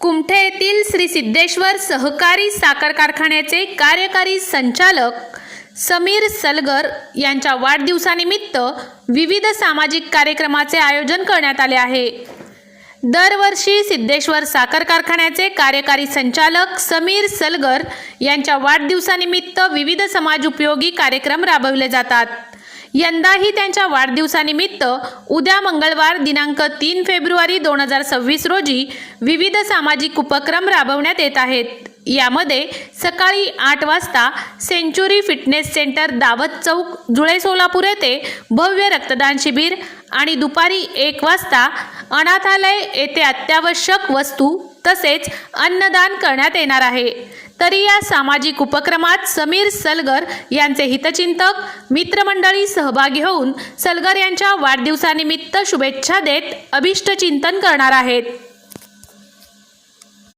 कुमठे येथील श्री सिद्धेश्वर सहकारी साखर कारखान्याचे कार्यकारी संचालक समीर सलगर यांच्या वाढदिवसानिमित्त विविध सामाजिक कार्यक्रमाचे आयोजन करण्यात आले आहे. दरवर्षी सिद्धेश्वर साखर कारखान्याचे कार्यकारी संचालक समीर सलगर यांच्या वाढदिवसानिमित्त विविध समाजोपयोगी कार्यक्रम राबविले जातात. यंदाही त्यांच्या वाढदिवसानिमित्त उद्या मंगळवार दिनांक तीन फेब्रुवारी दोन हजार सव्वीस रोजी विविध सामाजिक उपक्रम राबवण्यात येत आहेत. यामध्ये सकाळी आठ वाजता सेंच्युरी फिटनेस सेंटर दावत चौक जुळे सोलापूर येथे भव्य रक्तदान शिबिर आणि दुपारी एक वाजता अनाथालय येथे अत्यावश्यक वस्तू तसेच अन्नदान करण्यात येणार आहे. तरी या सामाजिक उपक्रमात समीर सलगर यांचे हितचिंतक मित्रमंडळी सहभागी होऊन सलगर यांच्या वाढदिवसानिमित्त शुभेच्छा देत अभिष्टचिंतन करणार आहेत.